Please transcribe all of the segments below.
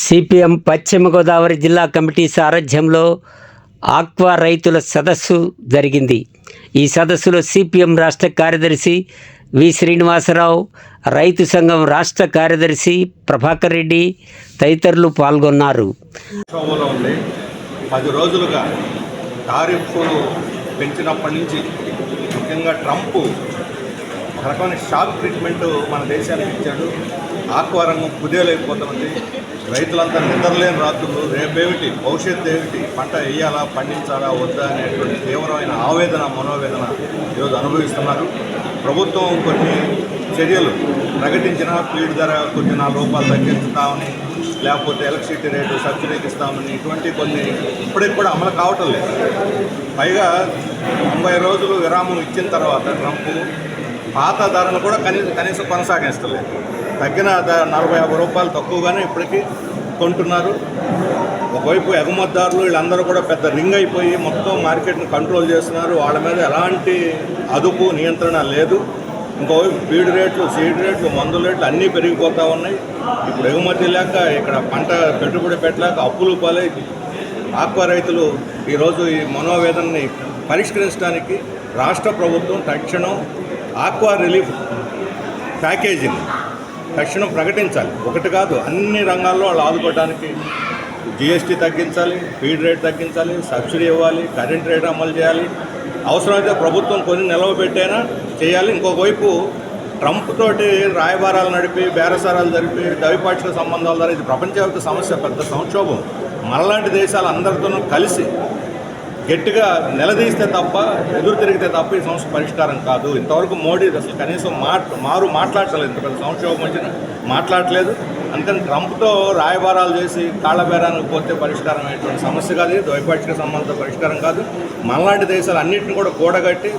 CPM పశ్చిమ గోదావరి జిల్లా committee సారథ్యంలో ఆక్వా రైతుల సదస్సు జరిగింది. ఈ సదస్సులో సిపిఎం రాష్ట్ర కార్యదర్శి వి శ్రీనివాసరావు రైతు సంఘం రాష్ట్ర కార్యదర్శి ప్రభాకర్ రెడ్డి తదితరులు పాల్గొన్నారు. పది రోజులుగా టారిఫ్లు పెంచినప్పటి నుంచి ముఖ్యంగా ట్రంప్ రకమైన షాక్ ట్రీట్మెంట్ మన దేశానికి ఇచ్చాడు. ఆక్వారంగం కుదేలేకపోతుంది కుదేలైపోతుంది. రైతులంతా నిద్రలేని రాత్రులు. రేపేమిటి? భవిష్యత్తు ఏమిటి? పంట వేయాలా? పండించాలా? వద్దా? అనేటువంటి తీవ్రమైన ఆవేదన మనోవేదన ఈరోజు అనుభవిస్తున్నారు. ప్రభుత్వం కొన్ని చర్యలు ప్రకటించిన ఫీడ్ ధర కొన్ని నాలుగు రూపాయలు తగ్గిస్తామని లేకపోతే ఎలక్ట్రిసిటీ రేటు సబ్సిడీకి ఇస్తామని ఇటువంటి కొన్ని ఇప్పటికి కూడా అమలు కావటం లేదు. పైగా తొంభై రోజులు విరామం ఇచ్చిన తర్వాత ట్రంప్ పాత ధరలు కూడా కనీసం కనీసం కొనసాగిస్తలేదు తగ్గిన నలభై యాభై రూపాయలు తక్కువగానే ఇప్పటికీ కొంటున్నారు. ఒకవైపు ఎగుమతిదారులు వీళ్ళందరూ కూడా పెద్ద రింగ్ అయిపోయి మొత్తం మార్కెట్ని కంట్రోల్ చేస్తున్నారు. వాళ్ళ మీద ఎలాంటి అదుపు నియంత్రణ లేదు. ఇంకోవైపు ఫీడ్ రేట్లు సీడ్ రేట్లు మందు రేట్లు అన్నీ పెరిగిపోతూ ఉన్నాయి. ఇప్పుడు ఎగుమతి లేక ఇక్కడ పంట పెట్టుబడి పెట్టలేక అప్పులు పాలై ఆక్వా రైతులు ఈరోజు ఈ మనోవేదనని పరిష్కరించడానికి రాష్ట్ర ప్రభుత్వం తక్షణం ఆక్వా రిలీఫ్ ప్యాకేజీని తక్షణం ప్రకటించాలి. ఒకటి కాదు అన్ని రంగాల్లో వాళ్ళు ఆదుకోవడానికి జిఎస్టీ తగ్గించాలి ఫీడ్ రేట్ తగ్గించాలి సబ్సిడీ ఇవ్వాలి కరెంట్ రేట్ అమలు చేయాలి. అవసరమైతే ప్రభుత్వం కొన్ని నిలవబెట్టైనా చేయాలి. ఇంకోవైపు ట్రంప్ తోటి రాయబారాలు నడిపి బేరసారాలు జరిపి ద్వైపాక్షిక సంబంధాలు ద్వారా ఇది ప్రపంచవ్యాప్త సమస్య పెద్ద సంక్షోభం. మనలాంటి దేశాలు అందరితోనూ కలిసి గట్టిగా నిలదీస్తే తప్ప ఎదురు తిరిగితే తప్ప ఈ సమస్య పరిష్కారం కాదు. ఇంతవరకు మోడీ అసలు కనీసం మాట మారు మాట్లాడలేదు ఇంత పెద్ద సంక్షోభం వచ్చిన మాట్లాడలేదు అందుకని ట్రంప్తో రాయబారాలు చేసి కాళ్ళబేరానికి పోతే పరిష్కారం అయ్యేటువంటి సమస్య కాదు ద్వైపాక్షిక సంబంధ పరిష్కారం కాదు. మనలాంటి దేశాలు అన్నింటిని కూడా కూడగట్టి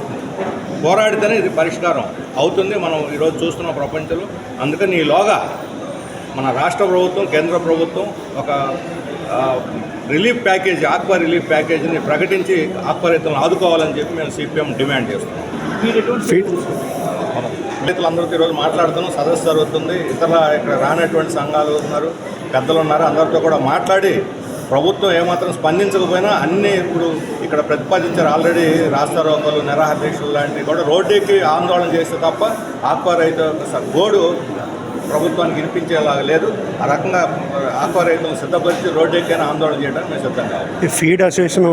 పోరాడితేనే ఇది పరిష్కారం అవుతుంది. మనం ఈరోజు చూస్తున్న ప్రపంచంలో. అందుకని ఈలోగా మన రాష్ట్ర ప్రభుత్వం కేంద్ర ప్రభుత్వం ఒక రిలీఫ్ ప్యాకేజ్ ఆక్వా రిలీఫ్ ప్యాకేజీని ప్రకటించి ఆక్వా రైతులను ఆదుకోవాలని చెప్పి మేము సిపిఎం డిమాండ్ చేస్తున్నాం. మనం రైతులందరితో ఈరోజు మాట్లాడుతున్నాం. సదస్సు జరుగుతుంది. ఇతర ఇక్కడ రానటువంటి సంఘాలు ఉన్నారు. పెద్దలు ఉన్నారు. అందరితో కూడా మాట్లాడి ప్రభుత్వం ఏమాత్రం స్పందించకపోయినా అన్నీ ఇప్పుడు ఇక్కడ ప్రతిపాదించారు. ఆల్రెడీ రాస్తారోకలు నిరాహార దీక్షలు లాంటివి కూడా రోడ్డుకి ఆందోళన చేస్తే తప్ప ఆక్వా రైతు గోడు ప్రభుత్వానికి వినిపించేలాగా లేదు. ఆ రకంగా ఆక్వా రైతులను సిద్ధపరిచి రోడ్డు ఎక్కైనా ఆందోళన చేయడానికి మేము సిద్ధంగా ఈ ఫీడ్ అసోసియేషన్